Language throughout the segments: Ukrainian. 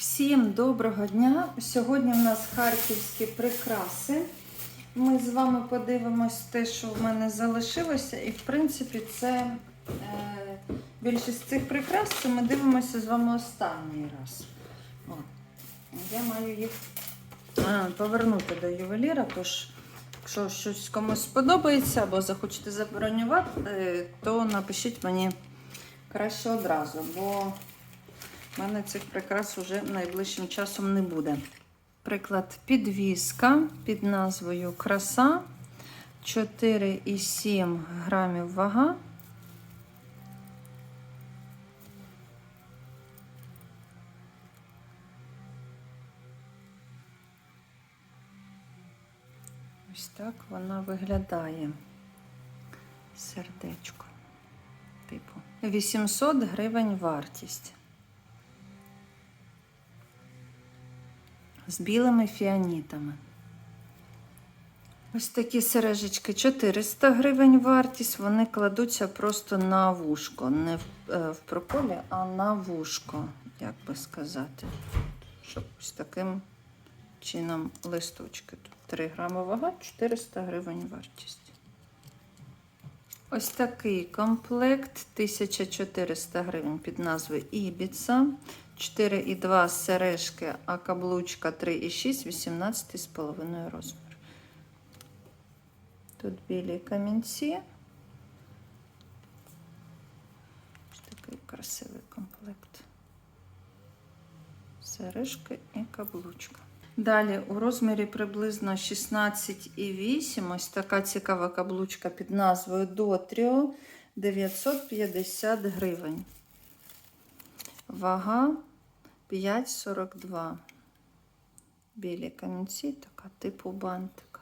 Всім доброго дня! Сьогодні в нас харківські прикраси. Ми з вами подивимось те, що в мене залишилося, і в принципі це е, більшість цих прикрас це ми дивимося з вами останній раз. От. Я маю їх е, повернути до ювеліра, тож, якщо щось комусь сподобається або захочете забронювати, е, то напишіть мені краще одразу, бо у мене цих прикрас вже найближчим часом не буде. Приклад підвіска під назвою Краса 4,7 грамів вага. Ось так вона виглядає. Сердечко. Типу. 800 гривень вартість. З білими фіанітами. Ось такі сережечки 400 гривень вартість. Вони кладуться просто на вушко. Не в, е, в прополі, а на вушко, як би сказати. Щоб ось таким чином листочки. Тут 3 грами вага, 400 гривень вартість. Ось такий комплект 1400 гривень під назвою Ібіца. 4,2 сережки, а каблучка 3,6, 18,5 розмір. Тут білі камінці. Такий красивий комплект. Сережки і каблучка. Далі у розмірі приблизно 16,8. Ось така цікава каблучка під назвою Дотріо 950 гривень. Вага 5,42. Білі камінці, така типу бантика.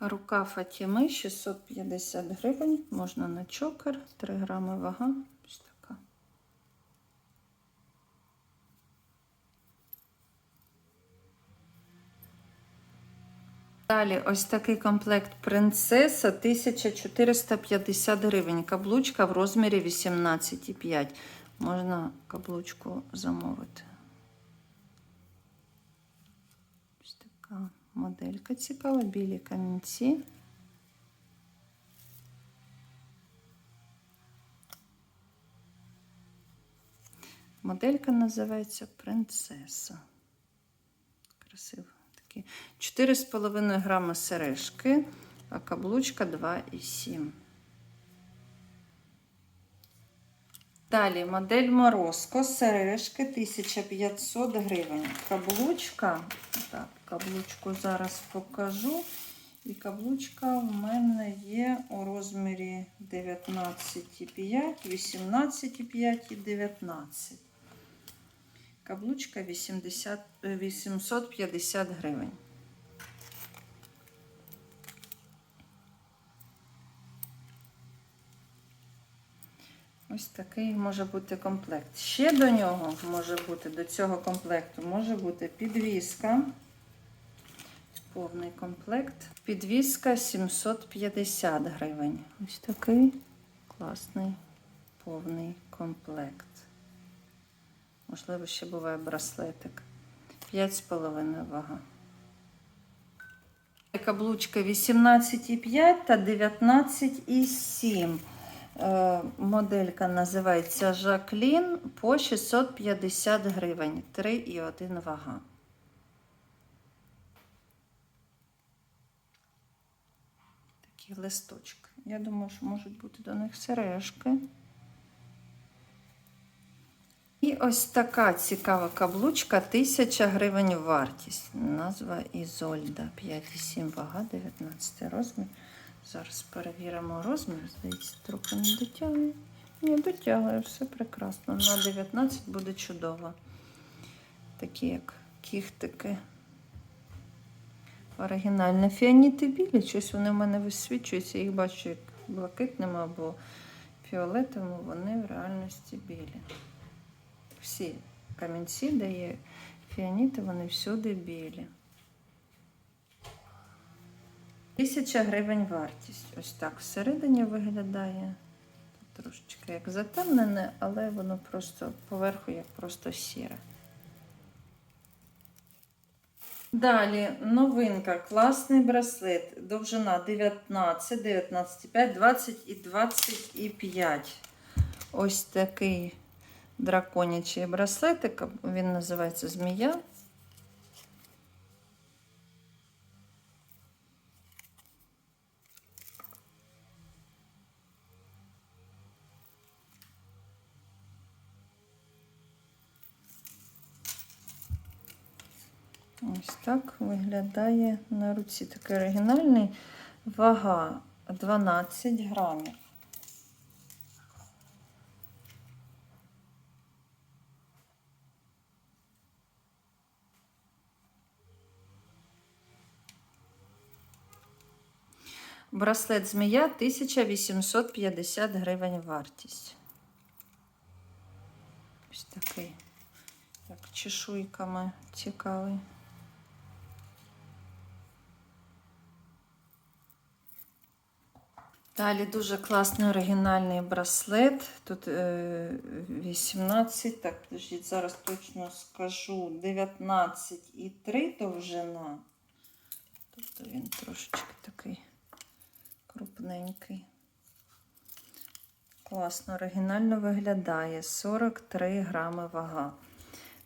Рука Фатіми 650 гривень, можна на чокер, 3 грами вага. Ось така. Далі ось такий комплект принцеса 1450 гривень. Каблучка в розмірі 18,5. Можна каблучку замовити. Ось така моделька цікава, білі камінці. Моделька називається принцеса. Красиво. Такі 4,5 грами сережки, а каблучка 2,7. Далі модель Морозко, сережки 1500 гривень. Каблучка, так, каблучку зараз покажу. І каблучка в мене є у розмірі 19,5, 18,5 і 19. Каблучка 80, 850 гривень. Ось такий може бути комплект. Ще до нього може бути, до цього комплекту може бути підвіска. Повний комплект. Підвіска 750 гривень. Ось такий класний повний комплект. Можливо, ще буває браслетик. 5,5 вага. Каблучка 18,5 та 19,7. Е, Моделька називається Жаклін по 650 гривень. 3,1 вага. Такі листочки. Я думаю, що можуть бути до них сережки. І ось така цікава каблучка 1000 гривень вартість. Назва Ізольда. 5,7 вага, 19 розмір. Зараз перевіримо розмір. Здається, трохи не дотягує. Ні, дотягує, все прекрасно. На 19 буде чудово. Такі як кіхтики. Оригінальні фіаніти білі, щось вони в мене висвічуються. Їх бачу як блакитними або фіолетовими, вони в реальності білі всі камінці, де є фіаніти, вони всюди білі. 1000 гривень вартість. Ось так всередині виглядає. Тут трошечки як затемнене, але воно просто поверху як просто сіре. Далі новинка, класний браслет. Довжина 19, 19,5, 20 і 25. Ось такий драконячий браслетик. Він називається Змія. Ось так виглядає на руці. Такий оригінальний. Вага 12 грамів. Браслет змія 1850 гривень вартість. Ось такий, як чешуйками цікавий. Далі дуже класний оригінальний браслет. Тут е, 18, так, подождіть, зараз точно скажу, 19 і 3 довжина. Тобто він трошечки такий крупненький. Класно, оригінально виглядає. 43 грами вага.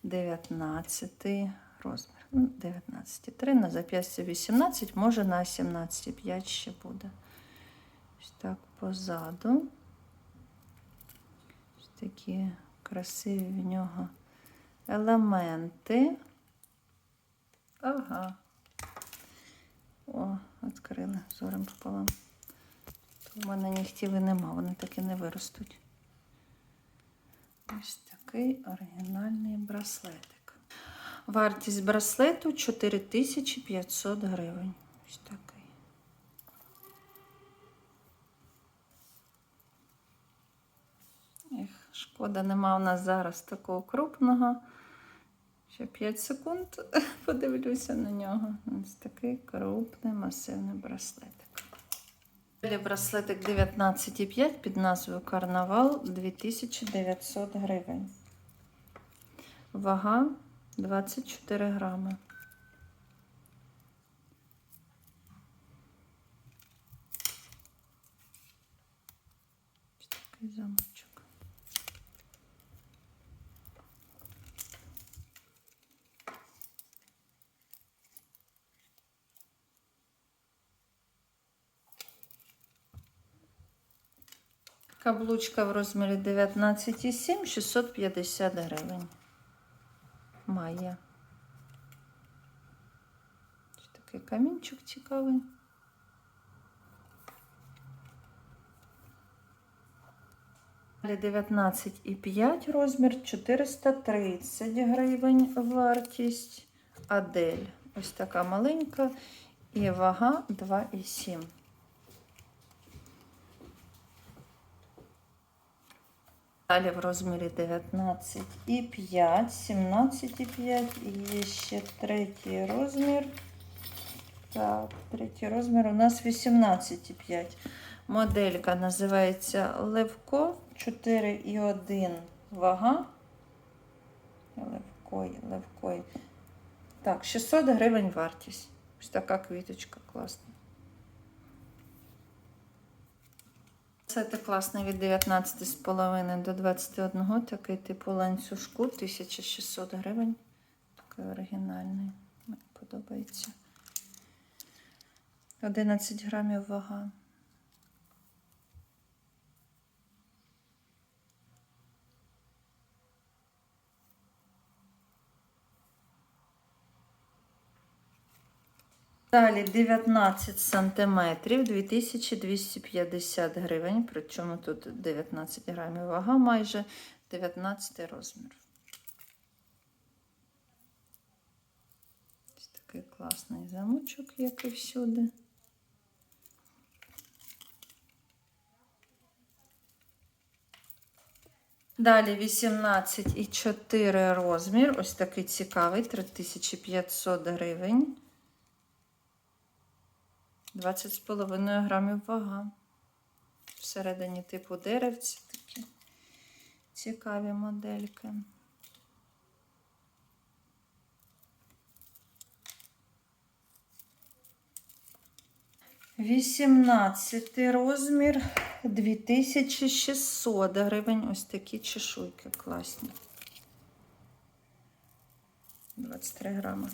19 розмір. Ну, 19,3 на зап'ястя 18, може на 17,5 ще буде. Ось так позаду. Ось такі красиві в нього елементи. Ага. О, відкрили зором пополам. У мене нігтів і нема, вони так і не виростуть. Ось такий оригінальний браслетик. Вартість браслету 4500 гривень. Ось такий. Ех, шкода, нема у нас зараз такого крупного. Ще 5 секунд подивлюся на нього. Ось такий крупний масивний браслетик. Далі браслетик 19,5 під назвою Карнавал 2900 гривень. Вага 24 грами. Такий замочок. Каблучка в розмірі 19,7 650 гривень. Має. Такий камінчик цікавий. Далі 19,5 розмір 430 гривень вартість. Адель. Ось така маленька. І вага 2,7. Далі в розмірі 19,5, 17,5 і ще третій розмір. Так, третій розмір у нас 18,5. Моделька називається Левко 4,1 вага. Левкой, левкой. Так, 600 гривень вартість. Ось така квіточка класна. Це класний від 19,5 до 21, такий типу ланцюжку, 1600 гривень. Такий оригінальний. Мені подобається. 11 грамів вага. Далі 19 сантиметрів, 2250 гривень, причому тут 19 грамів вага, майже 19 розмір. Ось такий класний замочок, як і всюди. Далі 18,4 розмір. Ось такий цікавий, 3500 гривень. 20,5 грамів вага. Всередині типу деревці такі цікаві модельки. Вісімнадцятий розмір 2600 гривень. Ось такі чешуйки класні. 23 грами.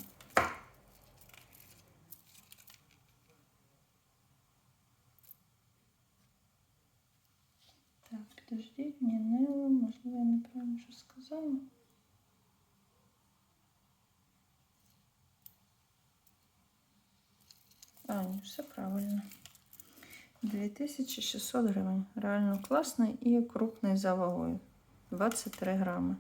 Так, підождіть, ні, можливо, я неправильно що сказала. А, ні, все правильно. 2600 гривень. Реально класний і крупний за вагою. 23 грами.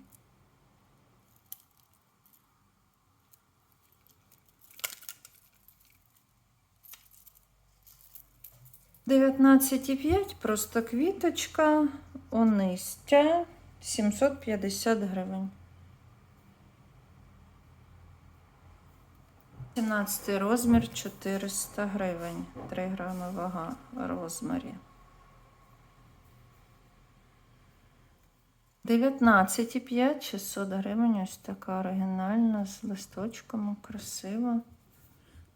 Дев'ятнадцять і п'ять, просто квіточка, онистя, 750 гривень. 17 розмір 400 гривень. 3 грами вага розмірі. 19,5 600 гривень. Ось така оригінальна з листочками, красива.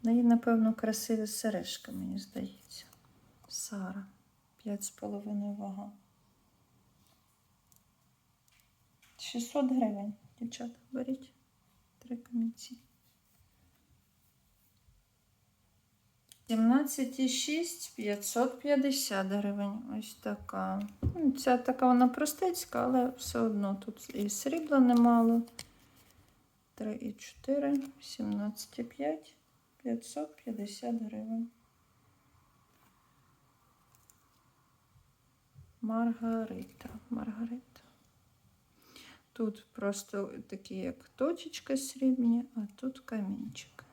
Ну і, напевно, красиві сережки, мені здається. Сара. 5,5 вага. 600 гривень, дівчата, беріть. Три камінці. 17,6 550 гривень. Ось така. Ну, Ця така вона простецька, але все одно тут і срібла немало. 3,4, 17,5, 550 гривень. Маргарита. Маргарита. Тут просто такі, як точечка срібні, а тут камінчик.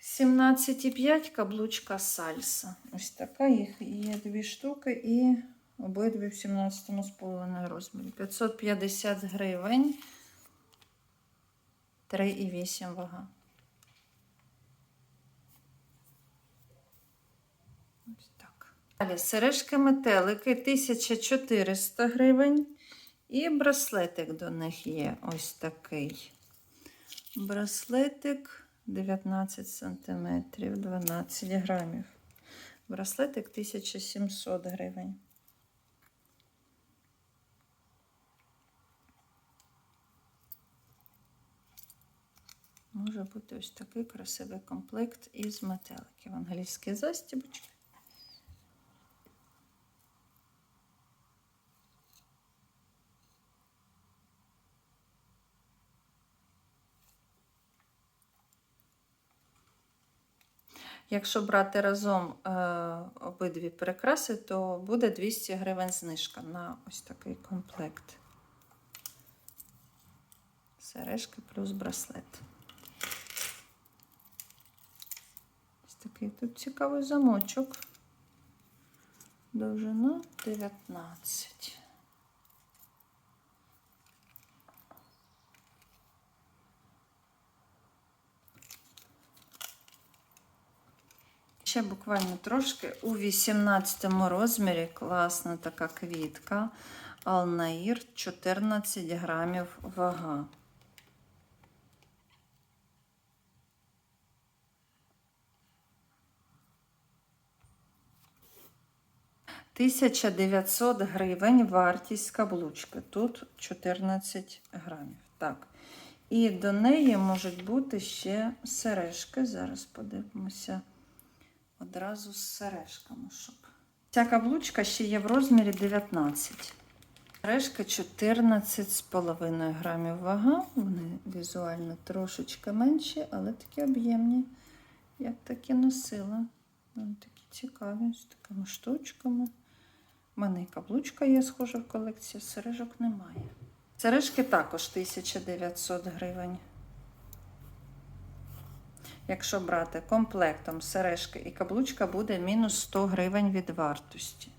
17,5 каблучка сальса. Ось така їх є дві штуки і обидві в 17,5 розмірі. 550 гривень. 3,8 вага. Ось так. Далі сережки метелики 1400 гривень. І браслетик до них є ось такий. Браслетик. 19 сантиметрів, 12 грамів. Браслетик 1700 гривень. Може бути ось такий красивий комплект із метеликів. Англійські застібочки. Якщо брати разом е, обидві прикраси, то буде 200 гривень знижка на ось такий комплект. Сережки плюс браслет. Ось такий тут цікавий замочок. Довжина 19. Ще буквально трошки у 18 розмірі класна така квітка. Алнаїр 14 грамів вага. Тисяча 900 гривень вартість каблучки. Тут 14 грамів. Так. І до неї можуть бути ще сережки. Зараз подивимося одразу з сережками, щоб. Ця каблучка ще є в розмірі 19. Сережка 14,5 грамів вага. Вони візуально трошечки менші, але такі об'ємні. Я такі носила. Вони такі цікаві, з такими штучками. У мене і каблучка є схожа в колекції, сережок немає. Сережки також 1900 гривень. Якщо брати комплектом сережки і каблучка, буде мінус 100 гривень від вартості.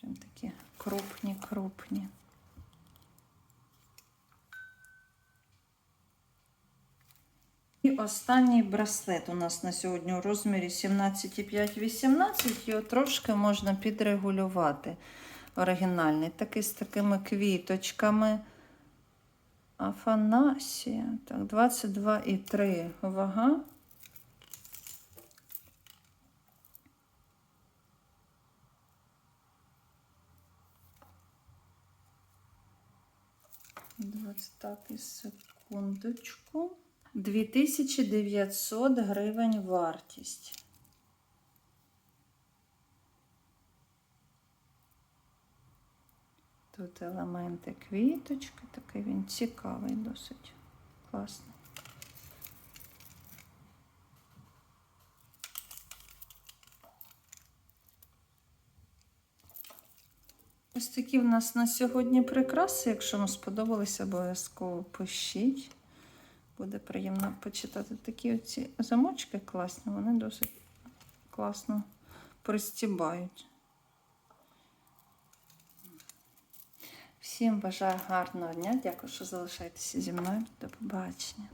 Прям такі крупні, крупні. Останній браслет у нас на сьогодні у розмірі 17,5-18. Його трошки можна підрегулювати. Оригінальний. Такий з такими квіточками. Афанасія. Так, 22,3 вага. Двадцять так, і секундочку. 2900 гривень вартість. Тут елементи квіточки, такий він цікавий, досить класний. Ось такі в нас на сьогодні прикраси. Якщо вам сподобалися, обов'язково пишіть. Буде приємно почитати такі оці замочки класні, вони досить класно пристібають. Всім бажаю гарного дня. Дякую, що залишаєтеся зі мною. До побачення.